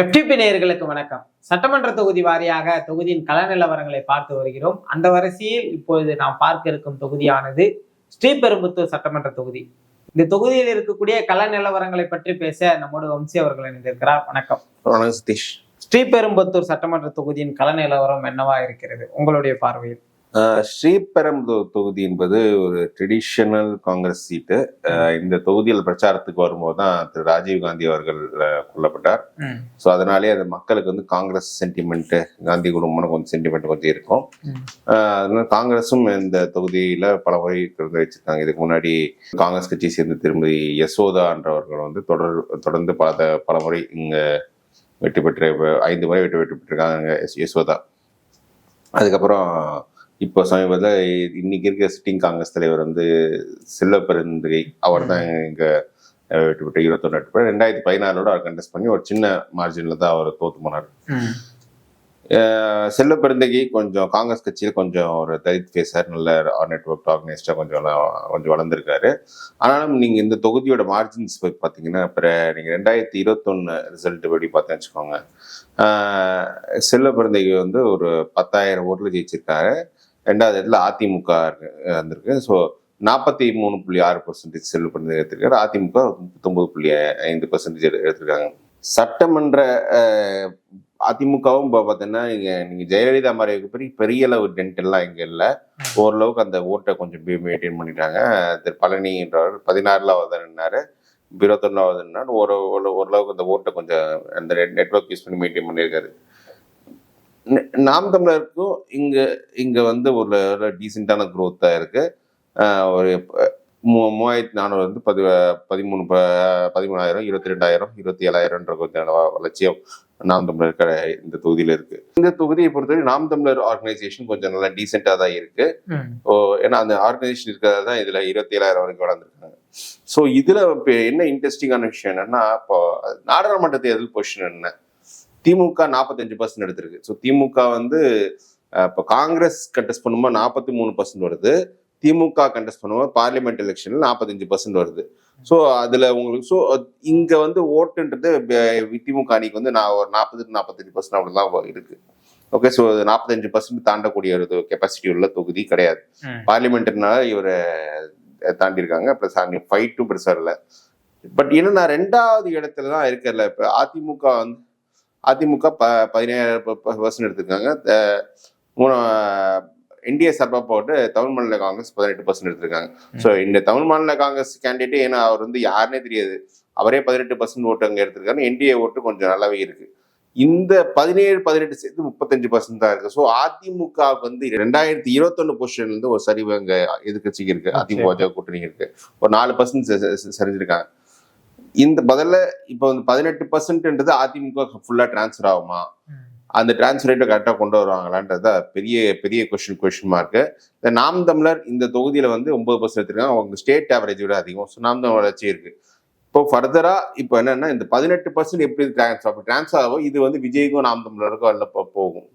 FTP நேயர்களுக்கு வணக்கம். சட்டமன்ற தொகுதி வாரியாக தொகுதியின் கள நிலவரங்களை பார்த்து வருகிறோம். அந்த வரிசையில் இப்பொழுது நாம் பார்க்க இருக்கும் தொகுதியானது ஸ்ரீபெரும்புத்தூர் சட்டமன்ற தொகுதி. இந்த தொகுதியில் இருக்கக்கூடிய கள நிலவரங்களை பற்றி பேச நம்மோடு வம்சி அவர்கள் இணைந்திருக்கிறார். வணக்கம். வணக்கம் சதீஷ். ஸ்ரீபெரும்புத்தூர் சட்டமன்ற தொகுதியின் கள நிலவரம் என்னவா இருக்கிறது? உங்களுடைய பார்வையில். ஸ்ரீபெரும்புதூர் தொகுதி என்பது ஒரு ட்ரெடிஷனல் காங்கிரஸ் சீட்டு இந்த தொகுதியில் பிரச்சாரத்துக்கு வரும்போது தான் திரு ராஜீவ் காந்தி அவர்கள் கொல்லப்பட்டார். ஸோ அதனாலே அது மக்களுக்கு வந்து காங்கிரஸ் சென்டிமெண்ட் காந்தி குடும்பம்னு கொஞ்சம் சென்டிமெண்ட் கொஞ்சம் இருக்கும். அதனால காங்கிரஸும் இந்த தொகுதியில பல முறை திறந்து வச்சிருக்காங்க. இதுக்கு முன்னாடி காங்கிரஸ் கட்சியை சேர்ந்த திருமதி யசோதா என்றவர்கள் வந்து தொடர் தொடர்ந்து பல பல முறை இங்க வெற்றி பெற்று ஐந்து முறை வெற்றி வெற்றி பெற்றிருக்காங்க யசோதா. அதுக்கப்புறம் இப்போ சமீபத்தில் இன்னைக்கு இருக்க சிட்டிங் காங்கிரஸ் தலைவர் வந்து செல்வ பெருந்தகை அவர் தான் இங்க வெற்றி பெற்று இருபத்தொன்று பெற்று ரெண்டாயிரத்தி பதினாலோட அவர் கண்டெஸ்ட் பண்ணி ஒரு சின்ன மார்ஜினில் தான் அவர் தோத்து போனார். செல்வ பெருந்தகை கொஞ்சம் காங்கிரஸ் கட்சியில் கொஞ்சம் ஒரு தலித் பேசர் நல்ல நெட்ஒர்க் ஆர்கனைஸ்டாக கொஞ்சம் கொஞ்சம் வளர்ந்துருக்காரு. ஆனாலும் நீங்கள் இந்த தொகுதியோட மார்ஜின்ஸ் பார்த்தீங்கன்னா இப்போ நீங்கள் ரெண்டாயிரத்தி இருபத்தொன்று ரிசல்ட் படி பார்த்தேன்னு வச்சுக்கோங்க. செல்வ பெருந்தகை வந்து ஒரு பத்தாயிரம் ஓட்டில் ஜெயிச்சிருக்காரு. ரெண்டாவது இடத்துல அதிமுக வந்திருக்கு. ஸோ நாற்பத்தி மூணு புள்ளி ஆறு பர்சன்டேஜ் செல்வ பண்ணி எடுத்திருக்காரு. அதிமுக முப்பத்தொம்பது புள்ளி ஐந்து பர்சன்டேஜ் எடுத்திருக்காங்க. சட்டமன்ற அதிமுகவும் இப்போ பார்த்தீங்கன்னா இங்கே நீங்கள் ஜெயலலிதா மாதிரி பெரிய பெரிய அளவு டென்ட் எல்லாம் இல்லை. ஓரளவுக்கு அந்த ஓட்டை கொஞ்சம் மெயின்டைன் பண்ணிட்டாங்க. திரு பழனின்றவர் பதினாறுலாவது நின்னாரு. இருபத்தொன்னாவது நின்னாரு. ஒரு ஓரளவுக்கு அந்த ஓட்டை கொஞ்சம் அந்த நெட்ஒர்க் யூஸ் பண்ணி மெயின்டைன் பண்ணியிருக்காரு. நாம் தமிழருக்கும் இங்க இங்க வந்து ஒரு டீசெண்டான growth-ஆ இருக்கு. ஆஹ் ஒரு மூவாயிரத்தி நானூறு வந்து பதி பதிமூணு ப- பதிமூணாயிரம் இருபத்தி ரெண்டாயிரம் இருபத்தி ஏழாயிரம்ன்ற கொஞ்சம் வளர்ச்சியும் நாம் தமிழர் இருக்கிற இந்த தொகுதியில இருக்கு. இந்த தொகுதியை பொறுத்தவரை நாம் தமிழர் ஆர்கனைசேஷன் கொஞ்சம் நல்லா டீசெண்டா தான் இருக்கு. ஏன்னா அந்த ஆர்கனைசேஷன் இருக்கிறது தான் இதுல இருபத்தி ஏழாயிரம் வரைக்கும் வளர்ந்துருக்காங்க. ஸோ இதுல இப்ப என்ன இன்ட்ரெஸ்டிங்கான விஷயம் என்னன்னா இப்போ நாடாளுமன்ற தேர்தல் பொசிஷன் என்ன? திமுக நாற்பத்தஞ்சு பர்சன்ட் எடுத்திருக்கு. ஸோ திமுக வந்து இப்போ காங்கிரஸ் கண்டெஸ்ட் பண்ணும்போது நாற்பத்தி மூணு பர்சன்ட் வருது. திமுக கண்டெஸ்ட் பண்ணும்போது பார்லிமெண்ட் எலெக்ஷன்ல நாற்பத்தஞ்சு பர்சன்ட் வருது. ஸோ அதுல உங்களுக்கு ஸோ இங்க வந்து ஓட்டுன்றது திமுக அணிக்கு வந்து நான் ஒரு நாற்பது நாற்பத்தஞ்சு பர்சன்ட் அப்படிதான் இருக்கு. ஓகே ஸோ நாற்பத்தஞ்சு பர்சன்ட் தாண்டக்கூடிய ஒரு கெப்பாசிட்டி உள்ள தொகுதி கிடையாது. பார்லிமெண்ட்னால இவரை தாண்டி இருக்காங்க ப்ளஸ் ஃபைட்டும் பெருசா இல்லை பட் என்னன்னா ரெண்டாவது இடத்துல தான் இருக்கல இப்போ அதிமுக வந்து அதிமுக ப பதினேழு பர்சன்ட் எடுத்திருக்காங்க. மூணு இந்திய சார்பாக போட்டு தமிழ் மாநில காங்கிரஸ் பதினெட்டு பர்சன்ட் எடுத்திருக்காங்க. ஸோ இந்த தமிழ் மாநில காங்கிரஸ் கேண்டிடேட் ஏன்னா அவர் வந்து யாருனே தெரியாது. அவரே பதினெட்டு பர்சன்ட் ஓட்டு அங்கே எடுத்திருக்காரு. என்டிஏ ஓட்டு கொஞ்சம் நல்லாவே இருக்கு. இந்த பதினேழு பதினெட்டு சேர்த்து முப்பத்தஞ்சு பர்சன்ட் தான் இருக்கு. ஸோ அதிமுக வந்து ரெண்டாயிரத்தி இருபத்தொன்னு பொசிஷன்ல இருந்து ஒரு சரிவு அங்க எதிர்கட்சிக்கு இருக்கு. அதிமுக கூட்டணி இருக்கு. ஒரு நாலு பர்சன்ட் சரிஞ்சிருக்காங்க. இந்த பதில இப்போ வந்து பதினெட்டு பர்சன்ட்ன்றது அதிமுக ஃபுல்லா டிரான்ஸ்ஃபர் ஆகுமா? அந்த டிரான்ஸ்ஃபர் ரேட்டை கரெக்டாக கொண்டு வருவாங்களான்றது பெரிய பெரிய கொஸ்டின் கொஸ்டின் மார்க்கு இந்த நாம் தமிழர் இந்த தொகுதியில் வந்து ஒன்பது பர்சன்ட் எடுத்துருக்காங்க. அவங்க ஸ்டேட் ஆவரேஜ் விட அதிகம். ஸோ நாம் தமிழர் வளர்ச்சி இருக்கு. இப்போ ஃபர்தரா இப்போ என்னன்னா இந்த பதினெட்டு பர்சன்ட் எப்படி டிரான்ஸ்ஃபர் அப்போ டிரான்ஸ்ஃபர் ஆகும் இது வந்து விஜய்க்கும் நாம் தமிழருக்கும் வெளில போகும்.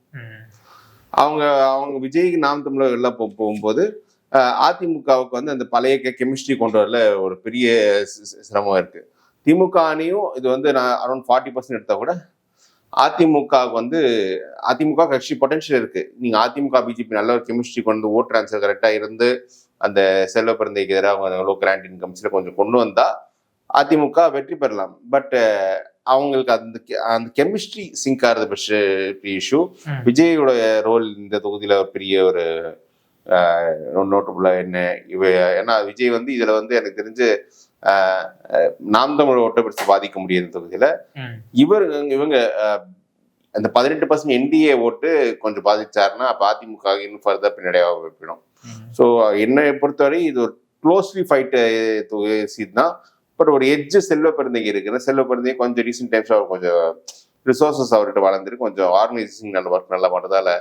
அவங்க அவங்க விஜய்க்கு நாம் தமிழர் வெளில போ போகும்போது அதிமுகவுக்கு வந்து அந்த பழைய கெமிஸ்ட்ரி கொண்டு வரல ஒரு பெரிய சிரமம் இருக்கு. திமுக அணியும் இது வந்து நான் அரௌண்ட் ஃபார்ட்டி பர்சன்ட் எடுத்தா கூட அதிமுகவுக்கு வந்து அதிமுக கட்சி பொட்டன்ஷியல் இருக்கு. நீங்க அதிமுக பிஜேபி நல்ல ஒரு கெமிஸ்ட்ரி கொண்டு ஓட் ட்ரான்ஸ்ஃபர் கரெக்டா இருந்து அந்த செல்வ பிறந்தைக்கு எதிராக லோ கிராண்ட் இன்கம்ஸ்ல கொஞ்சம் கொண்டு வந்தா அதிமுக வெற்றி பெறலாம். பட் அவங்களுக்கு அந்த அந்த கெமிஸ்ட்ரி சிங்க் ஆகிறது பெரிய இஷ்யூ. விஜயோட ரோல் இந்த தொகுதியில பெரிய ஒரு நோட்டபுளா என்ன? இவ ஏன்னா விஜய் வந்து இதுல வந்து எனக்கு தெரிஞ்சு நாம் தமிழ் ஓட்டை பெருசு பாதிக்க முடியாது தொகுதியில இவர் இவங்க அந்த பதினெட்டு பர்சன்ட் என்டிஏ ஓட்டு கொஞ்சம் பாதிச்சாருன்னா அப்ப அதிமுக இன்னும் ஃபர்தர் பின்னடையாக வைப்பிடும் ஸோ என்னை பொறுத்தவரை இது ஒரு க்ளோஸ்லி ஃபைட் சீட் தான். பட் ஒரு எட்ஜ் செல்வ பிறந்தைக்கு இருக்குது செல்வ பிறந்தை கொஞ்சம் ரீசெண்ட் டைம்ஸ் அவர் கொஞ்சம் ரிசோர்சஸ் அவர்கிட்ட வளர்ந்துருக்கு கொஞ்சம் ஆர்கனைசேஷன் நல்ல ஒர்க் நல்லா பண்ணுறதால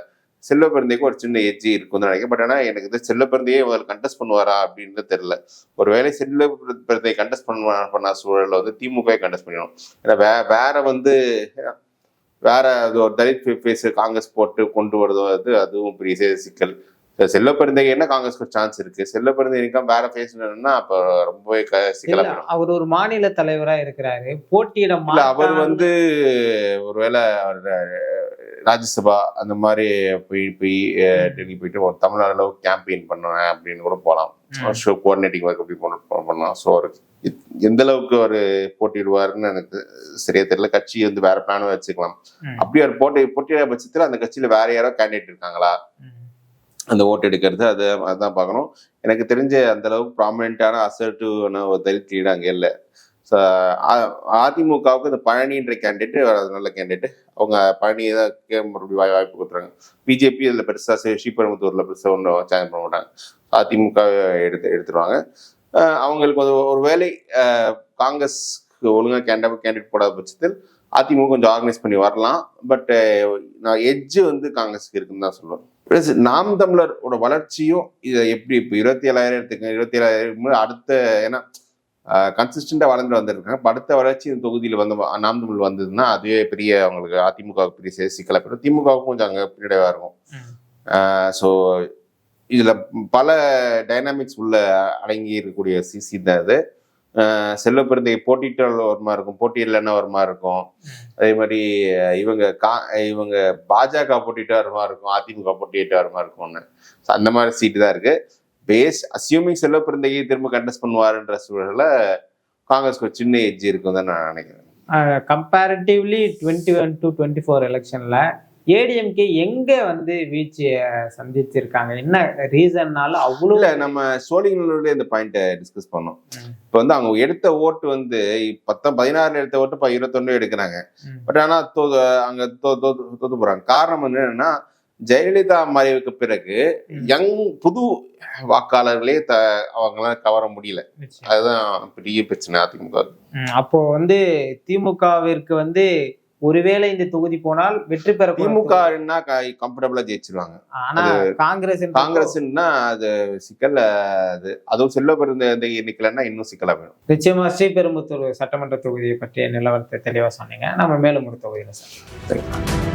பிறந்தைக்கு ஒரு சின்ன எட்ஜ் இருக்குன்னு நினைக்கிறேன். பட் ஆனால் எனக்கு இது செல்வ பிறந்தையே முதல்ல கண்டெஸ்ட் பண்ணுவாரா அப்படின்னு தெரியல. ஒருவேளை செல்வ பிறந்தை கண்டெஸ்ட் பண்ண பண்ண சூழல்ல வந்து திமுக கண்டெஸ்ட் பண்ணிடும். ஏன்னா வே வேற வந்து வேற அது ஒரு தலித் ஃபேஸ் காங்கிரஸ் போட்டு கொண்டு வரதோ அது அதுவும் பெரிய சிக்கல். செல்வ பெருந்தகைன்னா காங்கிரஸ்க்கு சான்ஸ் இருக்கு? செல்வ பெருந்தகைக்கும் வேற பேசணும்னா அப்ப ரொம்பவே அவர் ஒரு மாநில தலைவரா இருக்கிறாரு. போட்டியிட அவர். வந்து ஒருவேளை ராஜ்யசபா அந்த மாதிரி போய் போய் டெல்லி போயிட்டு ஒரு தமிழ்நாடுல கேம்பெயின் பண்ணுவேன் அப்படின்னு கூட போகலாம். ஷோ கோஆர்டினேட்டிங் ஒர்க் அப்படி பண்ண- பண்ணலாம். ஸோ அவர் எந்த அளவுக்கு அவர் போட்டியிடுவாருன்னு எனக்கு சரியா தெரியல. கட்சி வந்து வேற பிளானும் வச்சுக்கலாம். அப்படி அவர் போட்டி போட்டியிட பட்சத்தில் அந்த கட்சியில வேற யாரோ கேண்டிடேட் இருக்காங்களா. அந்த ஓட்டு எடுக்கிறது அது அதுதான் பார்க்கணும். எனக்கு தெரிஞ்ச அந்த அளவுக்கு ப்ராமினென்ட்டான அசர்ட்டிவான ஒரு தலித் லீடு அங்கே இல்லை. அதிமுகவுக்கு இந்த பழனின்ற கேண்டிடேட் நல்ல கேண்டிடேட் அவங்க பழனியை தான் கே- மறுபடியும் வாய் வாய்ப்பு கொடுத்துறாங்க பிஜேபி இதில் பெருசாக ஸ்ரீபெரும்புத்தூரில் பெருசாக ஒன்றும் சேஞ்ச் பண்ண மாட்டாங்க. அதிமுக எடுத்து எடுத்துருவாங்க. அவங்களுக்கு ஒரு ஒரு வேளை அஹ், காங்கிரஸ் ஒழுங்காக கேண்ட கேண்டிடேட் போடாத பட்சத்தில் அதிமுக கொஞ்சம் ஆர்கனைஸ் பண்ணி வரலாம். பட் நான் எஜ்ஜு வந்து காங்கிரஸ்க்கு இருக்குன்னு தான் சொல்லுவேன். ப்ளஸ் நாம் தமிழரோட வளர்ச்சியும் இதை எப்படி இப்போ இருபத்தி ஏழாயிரம் எடுத்துக்க இருபத்தி ஏழாயிரம் அடுத்த ஏன்னா கன்சிஸ்டண்டா வளர்ந்து வந்திருக்காங்க. இப்ப அடுத்த வளர்ச்சி இந்த தொகுதியில் வந்து நாம் தமிழ் வந்ததுன்னா அதுவே பெரிய அவங்களுக்கு அதிமுக பெரிய சி- சிக்கலா போயிடும் திமுகவுக்கும் கொஞ்சம் அங்கே பின்னடைவா இருக்கும். ஸோ இதுல பல டைனாமிக்ஸ் உள்ள அடங்கி இருக்கக்கூடிய சிசி தான் அஹ் செல்வ பிறந்தை போட்டியிட்டால் ஒரு மாதிரி இருக்கும் போட்டி இல்லைன்னா ஒரு மாதிரி இருக்கும் அதே மாதிரி இவங்க கா இவங்க பாஜக போட்டிட்டு மாதிரி இருக்கும் அதிமுக போட்டிட்டு மாதிரி இருக்கும்னு. அந்த மாதிரி சீட்டு தான் இருக்கு. பேஸ் அசியூமிங் செல்வ பிறந்தையை திரும்ப கண்டெஸ்ட் பண்ணுவாருன்ற சூழல்ல காங்கிரஸ்க்கு ஒரு சின்ன எட்ஜ் இருக்கும் தான் நான் நினைக்கிறேன். Comparatively twenty one to twenty four எலெக்ஷன்ல ஏடிஎம்கே எங்க வந்து வீழ்ச்சியை சந்திச்சிருக்காங்க? என்ன ரீசன்னால அவ்வளோ இல்ல நம்ம சோழிங்களோட இந்த பாயிண்ட்டை டிஸ்கஸ் பண்ணோம். இப்போ வந்து அவங்க எடுத்த ஓட்டு வந்து பத்த பதினாறுல எடுத்த ஓட்டு இப்போ இருபத்தொன்னு எடுக்கிறாங்க. பட் ஆனா தோ அங்க தோ தோத்து போறாங்க. காரணம் என்னன்னா ஜெயலலிதா மறைவுக்கு பிறகு. யங் புது வாக்காளர்களே த அவங்களால கவர முடியல. அதுதான் பெரிய பிரச்சனை அதிமுக. அப்போ வந்து திமுகவிற்கு வந்து ஒருவேளை இந்த தொகுதி போனால் வெற்றி பெற திமுக கம்ஃபர்டபுளா ஜெயிச்சிருவாங்க. ஆனா காங்கிரஸ் காங்கிரஸ்னா அது சிக்கல் அது அதுவும் செல்வ பிறந்த நிக்கலன்னா இன்னும் சிக்கலா போயிடும். நிச்சயமா ஸ்ரீபெரும்புத்தூர் சட்டமன்ற தொகுதியை பற்றிய நிலவரத்தை தெளிவா சொன்னீங்க. நம்ம மேலும் ஒரு தொகுதியில சார்